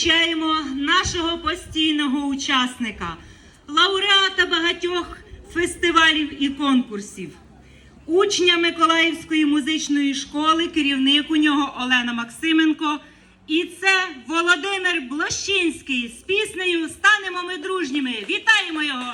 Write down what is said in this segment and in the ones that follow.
Зустрічаємо нашого постійного учасника, лауреата багатьох фестивалів і конкурсів, учня Миколаївської музичної школи, керівник у нього Олена Максименко. І це Володимир Блощинський з піснею Станемо ми дружніми. Вітаємо його!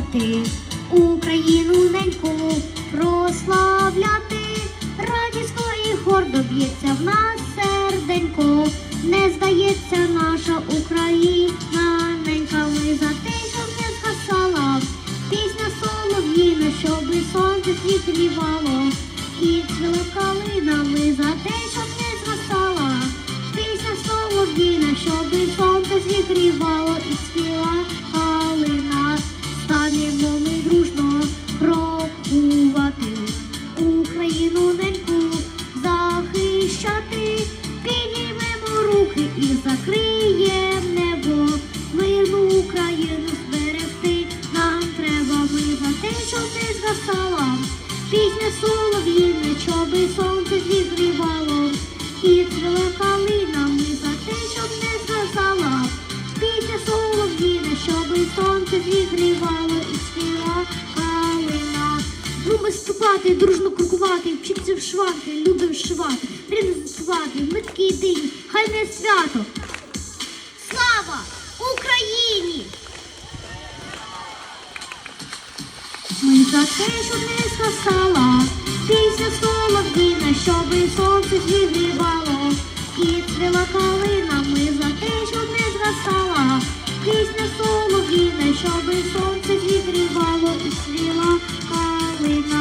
Крокувати, Україну неньку прославляти, радісно і гордо б'ється в нас серденько, не здається наша Україна, ненька ми за те, щоб не згасала, пісня солов'їна, щоби сонце зігрівало, і цвіла калина, ми за те, щоб не згасала. Пісня солов'їна, щоби сонце зігрівало руки і небо. Мирну Україну зберегти нам треба. Ми за те, щоб не згасала. Пісня солов'їна, щоби сонце зігрівало. І цвіла калина, ми за те, щоб не згасала. Пісня солов'їна, щоби сонце зігрівало Любимо дружно крокувати, вчиться вшивати, любимо вшивати, рідно заспівати, ми такі єдині, хай не свято. Слава Україні! Ми за те, щоб не згасала, пісня солов'їна, щоби сонце зігрівало, і цвіла калина, ми за те, щоб не згасала, пісня солов'їна, щоби сонце зігрівало, і цвіла калина.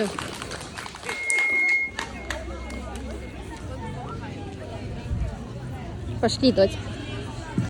Идем. Пошли, дочь.